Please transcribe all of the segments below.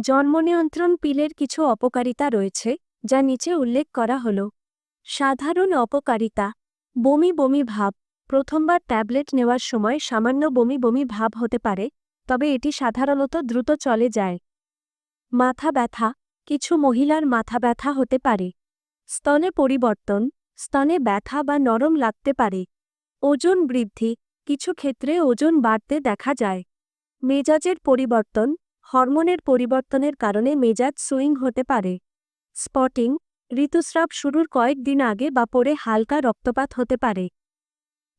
জন্মনিয়ন্ত্রণ পিলের কিছু অপকারিতা রয়েছে, যা নিচে উল্লেখ করা হল। সাধারণ অপকারিতা, বমি বমি ভাব, প্রথমবার ট্যাবলেট নেওয়ার সময় সামান্য বমি বমি ভাব হতে পারে, তবে এটি সাধারণত দ্রুত চলে যায়। মাথা ব্যথা, কিছু মহিলার মাথা ব্যথা হতে পারে। স্তনে পরিবর্তন, স্তনে ব্যথা বা নরম লাগতে পারে। ওজন বৃদ্ধি, কিছু ক্ষেত্রে ওজন বাড়তে দেখা যায়। মেজাজের পরিবর্তন হরমোনের পরিবর্তনের কারণে মেজাজ সুইং হতে পারে। স্পটিং, ঋতুস্রাব শুরুর কয়েকদিন আগে বা পরে হালকা রক্তপাত হতে পারে।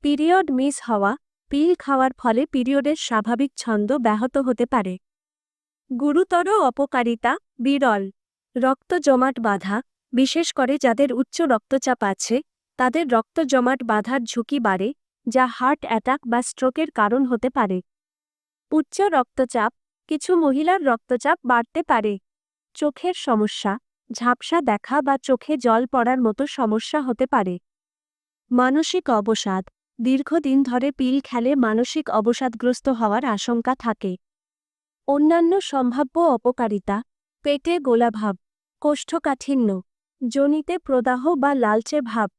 পিরিয়ড মিস হওয়া, পিল খাওয়ার ফলে পিরিয়ডের স্বাভাবিক ছন্দ ব্যাহত হতে পারে। গুরুতর অপকারিতা, বিরল। রক্ত জমাট বাঁধা, বিশেষ করে যাদের উচ্চ রক্তচাপ আছে, তাদের রক্ত জমাট বাঁধার ঝুঁকি বাড়ে, যা হার্ট অ্যাটাক বা স্ট্রোকের কারণ হতে পারে। উচ্চ রক্তচাপ কিছু মহিলার রক্তচাপ বাড়তে পারে। চোখের সমস্যা, ঝাপসা দেখা বা চোখে জল পড়ার মতো সমস্যা হতে পারে। মানসিক অবসাদ, দীর্ঘদিন ধরে পিল খেলে মানসিক অবসাদগ্রস্ত হওয়ার আশঙ্কা থাকে। অন্যান্য সম্ভাব্য অপকারিতা, পেটে গোলাভাব, কোষ্ঠকাঠিন্য, জনিতে প্রদাহ বা লালচে ভাব,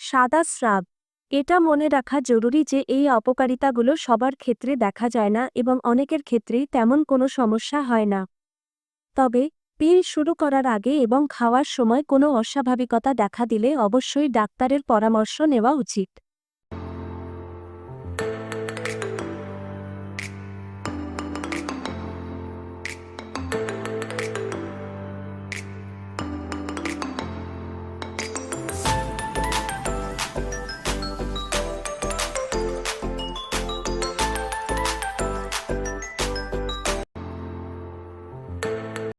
সাদা স্রাব এটা মনে রাখা জরুরি যে এই অপকারিতাগুলো সবার ক্ষেত্রে দেখা যায় না এবং অনেকের ক্ষেত্রেই তেমন কোনো সমস্যা হয় না। তবে, পিল শুরু করার আগে এবং খাওয়ার সময় কোনো অস্বাভাবিকতা দেখা দিলে অবশ্যই ডাক্তারের পরামর্শ নেওয়া উচিত।